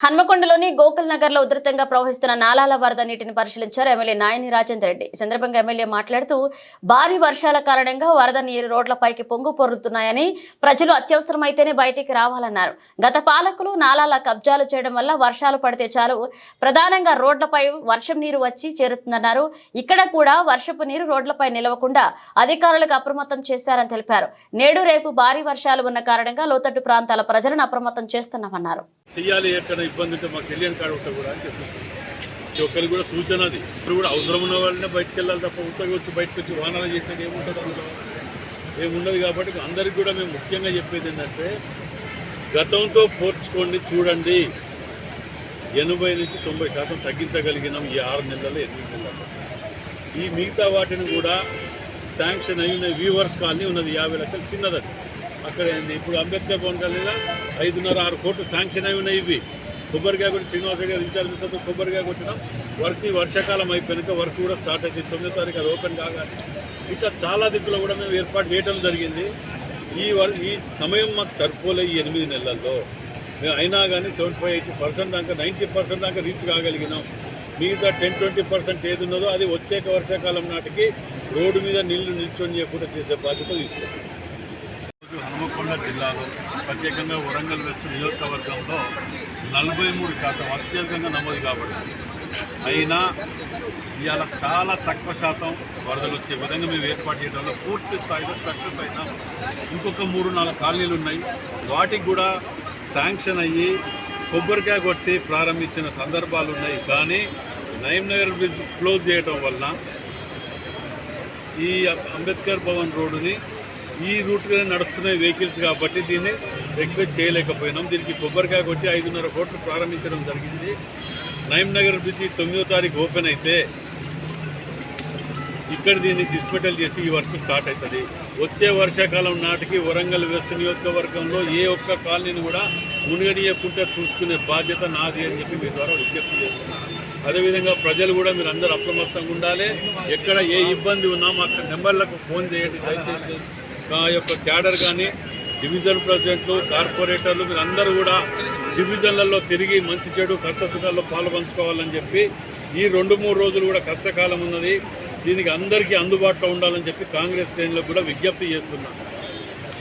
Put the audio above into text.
హన్మకొండలోని గోకుల్ నగర్లో ఉధృతంగా ప్రవహిస్తున్న నాలాల వరద నీటిని పరిశీలించారు ఎమ్మెల్యే నాయని రాజేందర్ రెడ్డి. ఈ సందర్భంగా ఎమ్మెల్యే మాట్లాడుతూ భారీ వర్షాల కారణంగా వరద నీరు రోడ్లపైకి పొంగు పొరులుతున్నాయని ప్రజలు అత్యవసరమైతేనే బయటికి రావాలన్నారు. గత పాలకులు నాలాల కబ్జాలు చేయడం వల్ల వర్షాలు పడితే చాలు ప్రధానంగా రోడ్లపై వర్షం నీరు వచ్చి చేరుతుందన్నారు. ఇక్కడ కూడా వర్షపు నీరు రోడ్లపై నిలవకుండా అధికారులకు అప్రమత్తం చేశారని తెలిపారు. నేడు రేపు భారీ వర్షాలు ఉన్న కారణంగా లోతట్టు ప్రాంతాల ప్రజలను అప్రమత్తం చేస్తున్నామన్నారు. చెయ్యాలి ఎక్కడ ఇబ్బంది ఉంటే మాకు తెలియని కాడ ఉంటా కూడా అని చెప్పి. ఒకరికి కూడా సూచన అది. ఇప్పుడు కూడా అవసరం ఉన్న వాళ్ళనే బయటకు వెళ్ళాలి తప్ప ఉత్తగా వచ్చి బయటకు వచ్చి వాహనాలు చేసేది ఏముంటుంది అందులో. ఏముండదు కాబట్టి అందరికి కూడా మేము ముఖ్యంగా చెప్పేది ఏంటంటే గతంతో పోర్చుకోండి చూడండి. ఎనభై నుంచి తొంభై శాతం తగ్గించగలిగినాం ఈ ఆరు నెలల్లో ఎనిమిది నెలల్లో. ఈ మిగతా వాటిని కూడా శాంక్షన్ అయిన వ్యూవర్స్ కాలనీ ఉన్నది. యాభై లక్షలు చిన్నది అక్కడ ఇప్పుడు అంబేద్కర్ భవన్ కలిగిన ఐదున్నర ఆరు కోట్లు శాంక్షన్ అయి ఉన్నాయి ఇవి. కొబ్బరికాయ కూడా శ్రీనివాస గారు ఇన్ఛార్జ్ మిత్రులతో కొబ్బరికాయ కొట్టడం వర్క్ ఈ వర్షాకాలం అయిపోయాక వర్క్ కూడా స్టార్ట్ అవుతుంది తొమ్మిదో తారీఖు అది ఓపెన్ కాగానే. ఇట్లా చాలా దిక్కులో కూడా మేము ఏర్పాటు చేయడం జరిగింది. ఈ వర్ ఈ సమయం మాకు సరిపోలే ఈ ఎనిమిది నెలల్లో. మేము అయినా కానీ సెవెంటీ ఫైవ్ ఎయిటీ పర్సెంట్ దాకా నైంటీ పర్సెంట్ దాకా రీచ్ కాగలిగినాం. మిగతా టెన్ ట్వంటీ పర్సెంట్ ఏది ఉన్నదో అది వచ్చేక వర్షాకాలం నాటికి రోడ్డు మీద నీళ్ళు నిల్చొని చేయకుండా చేసే బాధ్యత తీసుకుంటాం ఈరోజు జిల్లాలో ప్రత్యేకంగా వరంగల్ వెస్ట్ నియోజకవర్గంలో నలభై మూడు శాతం అత్యధికంగా నమోదు కాబడింది. అయినా ఇవాళ చాలా తక్కువ శాతం వరదలు వచ్చే విధంగా మేము ఏర్పాటు చేయడంలో పూర్తి స్థాయిలో సక్సెస్ అయినాం ఇంకొక మూడు నాలుగు కాలనీలు ఉన్నాయి. వాటికి కూడా శాంక్షన్ అయ్యి కొబ్బరికాయ కొట్టి ప్రారంభించిన సందర్భాలు ఉన్నాయి. కానీ నయంనగర్ బ్రిడ్జ్ క్లోజ్ చేయడం వలన ఈ అంబేద్కర్ భవన్ రోడ్డుని ఈ రూట్గానే నడుస్తున్న వెహికల్స్ కాబట్టి దీన్ని రిక్వెస్ట్ చేయలేకపోయినాం. దీనికి కొబ్బరికాయ కొట్టి ఐదున్నర కోట్లు ప్రారంభించడం జరిగింది. నయం నగర్ బ్రిడ్జి తొమ్మిదో తారీఖు ఓపెన్ అయితే ఇక్కడ దీన్ని డిస్మెటల్ చేసి ఈ వర్క్ స్టార్ట్ అవుతుంది. వచ్చే వర్షాకాలం నాటికి వరంగల్ వెస్ట్ నియోజకవర్గంలో ఏ ఒక్క కాలనీని కూడా మునిగనీయకుండా చూసుకునే బాధ్యత నాది అని చెప్పి మీ ద్వారా విజ్ఞప్తి చేస్తున్నాను. అదేవిధంగా ప్రజలు కూడా మీరు అందరూ అప్రమత్తంగా ఉండాలి. ఎక్కడ ఏ ఇబ్బంది ఉన్నా మా నెంబర్లకు ఫోన్ చేయండి. దయచేసి ఆ యొక్క క్యాడర్ కానీ డివిజన్ ప్రెసిడెంట్లు కార్పొరేటర్లు మీరందరూ అందరూ కూడా డివిజన్లలో తిరిగి మంచి చెడు కష్ట సుఖాల్లో చెప్పి ఈ రెండు మూడు రోజులు కూడా కష్టకాలం ఉన్నది. దీనికి అందరికీ అందుబాటులో ఉండాలని చెప్పి కాంగ్రెస్ శ్రేణులకు కూడా విజ్ఞప్తి చేస్తున్నాను